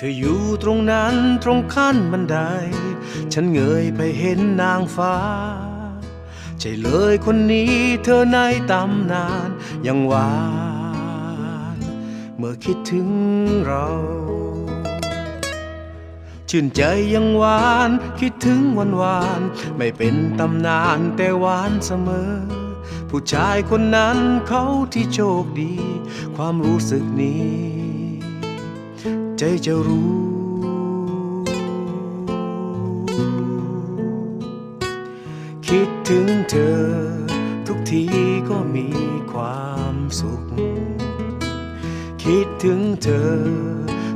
เธออยู่ตรงนั้นตรงขั้นบันได ฉันเงยไปเห็นนางฟ้า ใช่เลยคนนี้เธอในตำนานยังหวาน เมื่อคิดถึงเรา ชื่นใจยังหวานคิดถึงวันวาน ไม่เป็นตำนานแต่หวานเสมอ ผู้ชายคนนั้นเขาที่โชคดี ความรู้สึกนี้ ใจจะรู้ คิดถึงเธอ ทุกทีก็มีความสุข คิดถึงเธอ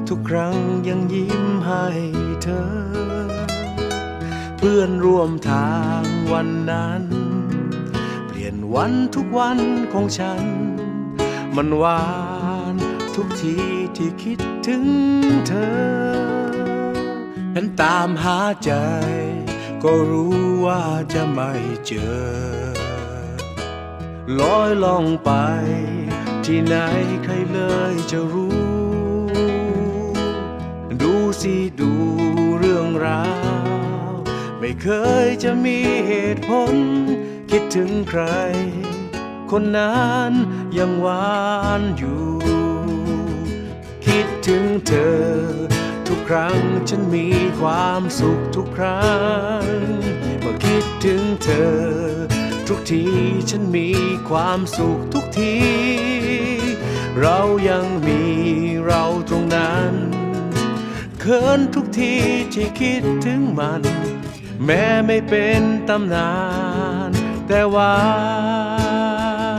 ทุกครั้งยังยิ้มให้เธอ เพื่อนร่วมทางวันนั้น เปลี่ยนวันทุกวันของฉัน มันหวา ทุกทีที่คิดถึงเธอฉันตามหาใจ ก็รู้ว่าจะไม่เจอ ลอยล่องไป ที่ไหนใครเลยจะรู้ ดูสิดูเรื่องราว ไม่เคยจะมีเหตุผล คิดถึงใคร คนนั้นยังหวานอยู่ คิดถึงเธอ ทุกครั้งฉันมีความสุขทุกครั้ง เมื่อคิดถึงเธอ ทุกทีฉันมีความสุขทุกที เรายังมีเราตรงนั้นเขินทุกทีที่คิดถึงมัน แม้ไม่เป็นตำนาน แต่หวา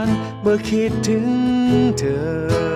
นเมื่อคิดถึงเธอ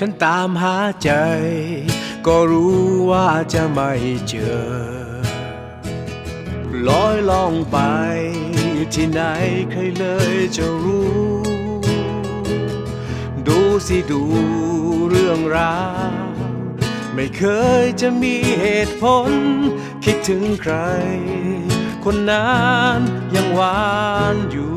ฉันตามหาใจ ก็รู้ว่าจะไม่เจอลอยล่องไป ที่ไหนใครเลยจะรู้ ดูสิดูเรื่องราวไม่เคยจะมีเหตุผล คิดถึงใคร คนนั้นยังหวานอยู่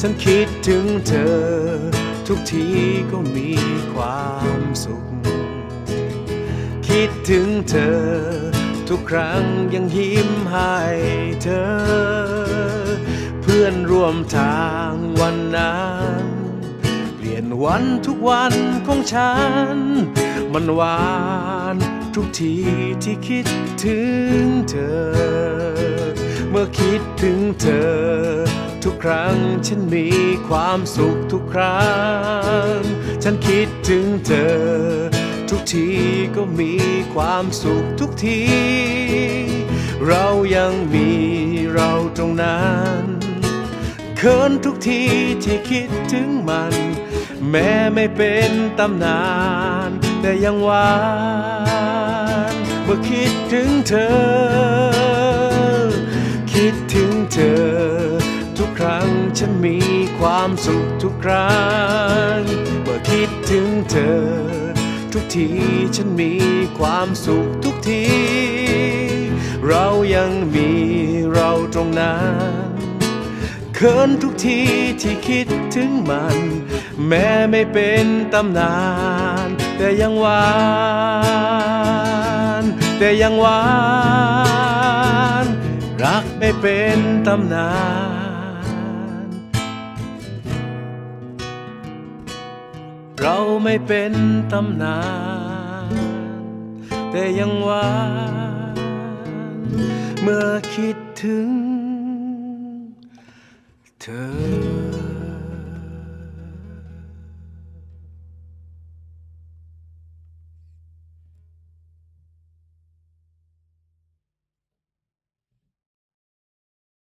ฉันคิดถึงเธอ ทุกทีก็มีความสุข คิดถึงเธอ ทุกครั้งยังยิ้มให้เธอ เพื่อนร่วมทางวันนั้นเปลี่ยนวันทุกวันของฉัน มันหวานทุกทีที่คิดถึงเธอ เมื่อคิดถึงเธอ ทุกครั้ง ฉันมีความสุขทุกครั้ง ฉันคิดถึงเธอ ทุกทีก็มีความสุขทุกที เรายังมีเราตรงนั้นเขินทุกทีที่คิดถึงมัน แม้ไม่เป็นตำนาน แต่ยังหวานเมื่อคิดถึงเธอ คิดถึงเธอ ฉันมีความสุขทุกครั้ง เมื่อคิดถึงเธอ ทุกทีฉันมีความสุขทุกที เรายังมีเราตรงนั้นเขินทุกทีที่คิดถึงมัน แม้ไม่เป็นตำนาน แต่ยังหวาน แต่ยังหวาน รักไม่เป็นตำนาน เราไม่เป็นตำนาน แต่ยังหวานเมื่อคิดถึงเธอ